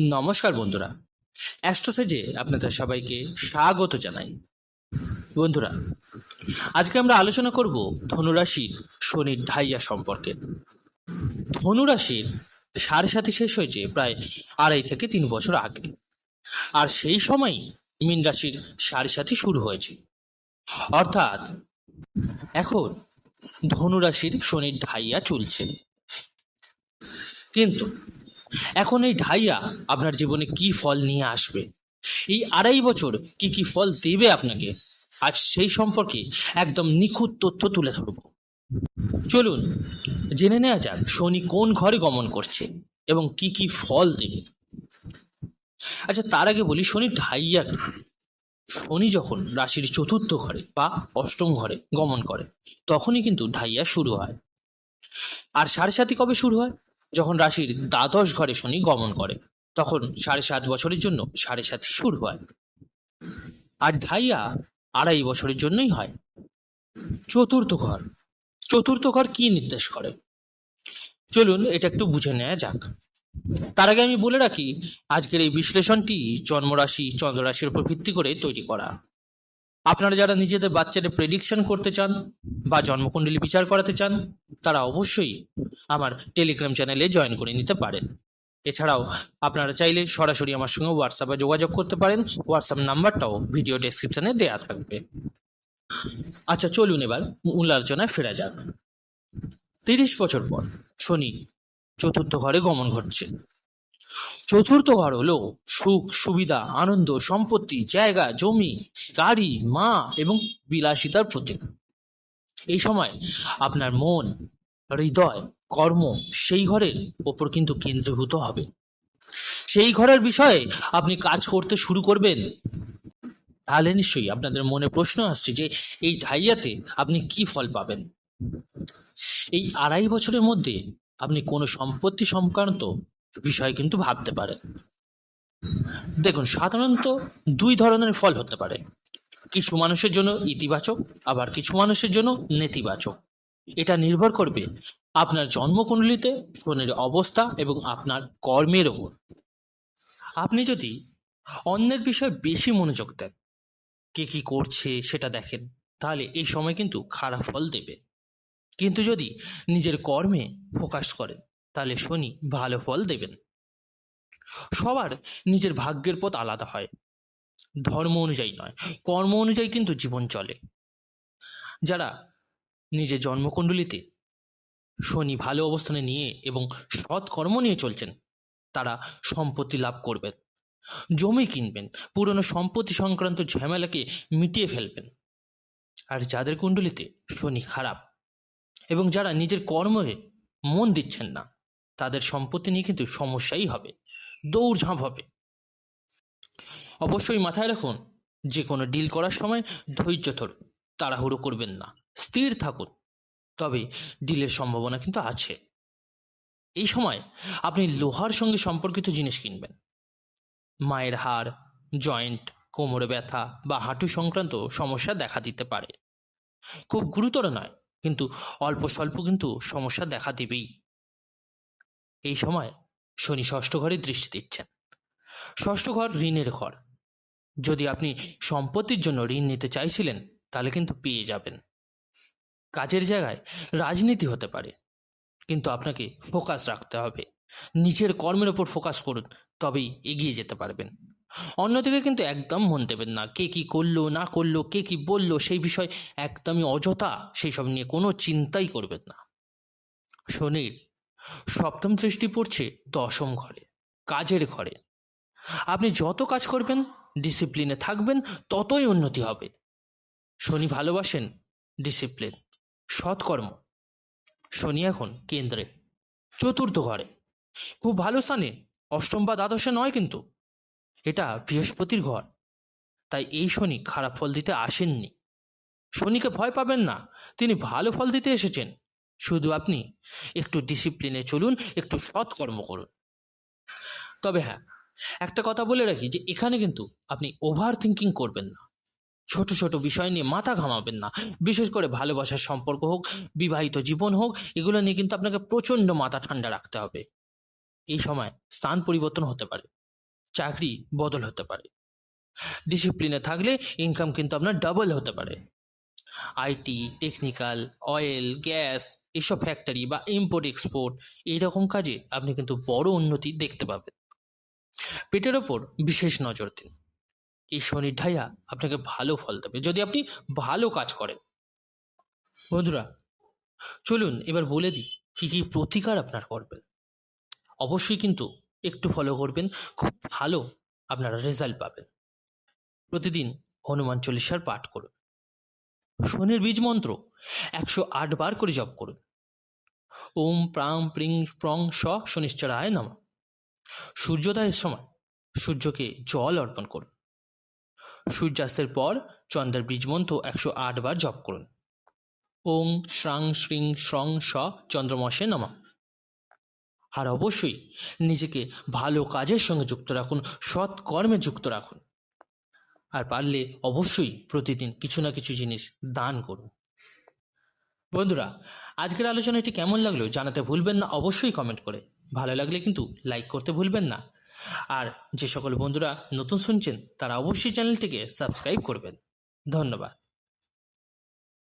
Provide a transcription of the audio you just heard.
নমস্কার বন্ধুরা। অ্যাস্ট্রোসেজে আপনাদের সবাইকে স্বাগত জানাই। বন্ধুরা, আজকে আমরা আলোচনা করব ধনুরাশির শনির ঢাইয়া সম্পর্কে। ধনুরাশির সাড়ে সাথে শেষ হয়েছে প্রায় আড়াই থেকে তিন বছর আগে। আর সেই সময়ই মীন রাশির সাড়ে সাথে শুরু হয়েছে। অর্থাৎ এখন ধনুরাশির শনির ঢাইয়া চলছে। কিন্তু এখন এই ঢাইয়া আপনার জীবনে কি ফল নিয়ে আসবে? এই আড়াই বছর কি কি ফল দেবে আপনাকে? আজ সেই সম্পর্কে একদম নিখুঁত তথ্য তুলে ধরব। চলুন, জেনে নেওয়া যাক শনি কোন ঘরে গমন করছে এবং কি কি ফল দেবে। আচ্ছা তার আগে বলি, শনি ঢাইয়া? শনি যখন রাশির চতুর্থ ঘরে বা অষ্টম ঘরে গমন করে, তখনই কিন্তু ঢাইয়া শুরু হয়। আর সাড়ে সাতই কবে শুরু হয়? যখন রাশির দ্বাদশ ঘরে শনি গমন করে, তখন সাড়ে সাত বছরের জন্য সাড়ে সাত শুরু হয়। আর ঢাইয়া আড়াই বছরের জন্যই হয়। চতুর্থ ঘর। চতুর্থ ঘর কি নির্দেশ করে? চলুন এটা একটু বুঝে নেওয়া যাক। তার আগে আমি বলে রাখি, আজকের এই বিশ্লেষণটি জন্মরাশি, চন্দ্ররাশির উপর ভিত্তি করে তৈরি করা। আপনারা যারা নিজেদের বাচ্চাদের প্রেডিকশন করতে চান বা জন্মকুণ্ডলী বিচার করাতে চান, তারা অবশ্যই আমার টেলিগ্রাম চ্যানেলে জয়েন করে নিতে পারেন। এছাড়াও আপনারা চাইলে সরাসরি আমার সঙ্গে হোয়াটসঅ্যাপে যোগাযোগ করতে পারেন। হোয়াটসঅ্যাপ নাম্বারটাও ভিডিও ডেসক্রিপশনে দেয়া থাকবে। আচ্ছা চলুন এবার মূল আলোচনায় ফেরা যাক। তিরিশ বছর পর শনি চতুর্থ ঘরে গমন ঘটছে। চতুর্থ ঘর হলো সুখ, সুবিধা, আনন্দ, সম্পত্তি, জায়গা, জমি, গাড়ি, মা এবং বিলাসিতার প্রতীক। এই সময় আপনার মন, হৃদয় কর্ম সেই ঘরের ওপর কিন্তু কেন্দ্রীভূত হবে। সেই ঘরের বিষয়ে আপনি কাজ করতে শুরু করবেন, তাহলে নিশ্চয়ই আপনাদের মনে প্রশ্ন আসছে যে এই ঢাইয়াতে আপনি কি ফল পাবেন? এই আড়াই বছরের মধ্যে আপনি কোনো সম্পত্তি সংক্রান্ত বিষয় কিন্তু ভাবতে পারেন। দেখুন, সাধারণত দুই ধরনের ফল হতে পারে। কিছু মানুষের জন্য ইতিবাচক, আবার কিছু মানুষের জন্য নেতিবাচক। এটা নির্ভর করবে আপনার জন্মকুণ্ডলিতে শনির অবস্থা এবং আপনার কর্মের ওপর। আপনি যদি অন্যের বিষয়ে বেশি মনোযোগ দেন, কে কি করছে সেটা দেখেন, তাহলে এই সময় কিন্তু খারাপ ফল দেবে। কিন্তু যদি নিজের কর্মে ফোকাস করেন, তাহলে শনি ভালো ফল দেবেন। সবার নিজের ভাগ্যের পথ আলাদা হয়। ধর্ম অনুযায়ী নয়, কর্ম অনুযায়ী কিন্তু জীবন চলে। যারা নিজের জন্মকুণ্ডলিতে শনি ভালো অবস্থানে নিয়ে এবং সৎ কর্ম নিয়ে চলছেন, তারা সম্পত্তি লাভ করবেন। জমি কিনবেন, পুরনো সম্পত্তি সংক্রান্ত ঝামেলাকে মিটিয়ে ফেলবেন। আর যাদের কুণ্ডলিতে শনি খারাপ এবং যারা নিজের কর্মে মন দিচ্ছেন না, তাদের সম্পত্তি নিয়ে কিন্তু সমস্যাই হবে, দৌড়ঝাঁপ হবে। অবশ্যই মাথায় রাখুন, যে কোনো ডিল করার সময় ধৈর্য ধরুন, তাড়াহুড়ো করবেন না, স্থির থাকুন। তবে ডিলের সম্ভাবনা কিন্তু আছে। এই সময় আপনি লোহার সঙ্গে সম্পর্কিত জিনিস কিনবেন। মায়ের হাড়, জয়েন্ট, কোমরে ব্যথা বা হাঁটু সংক্রান্ত সমস্যা দেখা দিতে পারে। খুব গুরুতর নয়, কিন্তু অল্প স্বল্প কিন্তু সমস্যা দেখা দেবেই। এই সময় শনি ষষ্ঠ ঘরে দৃষ্টি দিচ্ছেন। ষষ্ঠ ঘর ঋণের ঘর। যদি আপনি সম্পত্তির জন্য ঋণ নিতে চাইছিলেন, তাহলে কিন্তু পেয়ে যাবেন। কাজের জায়গায় রাজনীতি হতে পারে। কিন্তু আপনাকে ফোকাস রাখতে হবে। নিজের কর্মের ওপর ফোকাস করুন, তবেই এগিয়ে যেতে পারবেন। অন্যদিকে কিন্তু একদম মন দেবেন না, কে কি করল, না করল, কে কি বলল, সেই বিষয় একদমই অযথা সেই সব নিয়ে কোনো চিন্তাই করবেন না। শনির সপ্তম দৃষ্টি পড়ছে দশম ঘরে, কাজের ঘরে। আপনি যত কাজ করবেন ডিসিপ্লিনে থাকবেন, ততই উন্নতি হবে। শনি ভালোবাসেন ডিসিপ্লিন সৎকর্ম। শনি এখন কেন্দ্রে। চতুর্থ ঘরে। খুব ভালো স্থানে। অষ্টম বা দ্বাদশে নয় কিন্তু। এটা বৃহস্পতির ঘর। তাই এই শনি খারাপ ফল দিতে আসেননি। শনিকে ভয় পাবেন না। তিনি ভালো ফল দিতে এসেছেন। শুধু আপনি একটু ডিসিপ্লিনে চলুন, একটু সৎকর্ম করুন। তবে হ্যাঁ একটা কথা বলে রাখি যে এখানে কিন্তু আপনি ওভার থিঙ্কিং করবেন না। ছোট ছোট বিষয় নিয়ে মাথা ঘামাবেন না। বিশেষ করে ভালোবাসার সম্পর্ক হোক, বিবাহিত জীবন হোক, এগুলো নিয়ে কিন্তু আপনাকে প্রচণ্ড মাথা ঠান্ডা রাখতে হবে। এই সময় স্থান পরিবর্তন হতে পারে, চাকরি বদল হতে পারে। ডিসিপ্লিনে থাকলে ইনকাম কিন্তু আপনার ডাবল হতে পারে। আইটি টেকনিক্যাল অয়েল গ্যাস এসব ফ্যাক্টরি বা ইম্পোর্ট এক্সপোর্ট এইরকম কাজে আপনি কিন্তু বড় উন্নতি দেখতে পাবেন। পেটের ওপর বিশেষ নজর দিন। এই শনির আপনাকে ভালো ফল দেবে, যদি আপনি ভালো কাজ করেন। বন্ধুরা, চলুন এবার বলে দিই, কী কী প্রতিকার আপনার করবেন। অবশ্যই কিন্তু একটু ফলো করবেন, খুব ভালো আপনারা রেজাল্ট পাবেন। প্রতিদিন হনুমান চল্লিশার পাঠ করুন। শনির বীজ মন্ত্র একশো আট বার করে জপ করুন। ওম প্রাং প্রিং প্রং স শনিশ্চরায় নম। সূর্যোদয়ের সময় সূর্যকে জল অর্পণ করুন। সূর্যাস্তের পর চন্দ্রের বীজ মন্ত্র একশো বার জপ করুন। ওং শ্রাং শ্রিং শ্রং স চন্দ্রমসে নমঃ। আর অবশ্যই নিজেকে ভালো কাজের সঙ্গে যুক্ত রাখুন সৎ কর্মে যুক্ত রাখুন। আর পারলে অবশ্যই প্রতিদিন কিছু না কিছু জিনিস দান করুন। বন্ধুরা, আজকের আলোচনাটি কেমন লাগল জানাতে ভুলবেন না, অবশ্যই কমেন্ট করে। ভালো লাগলে কিন্তু লাইক করতে ভুলবেন না। আর যে সকল বন্ধুরা নতুন শুনছেন তারা অবশ্যই চ্যানেলটিকে সাবস্ক্রাইব করবেন। ধন্যবাদ।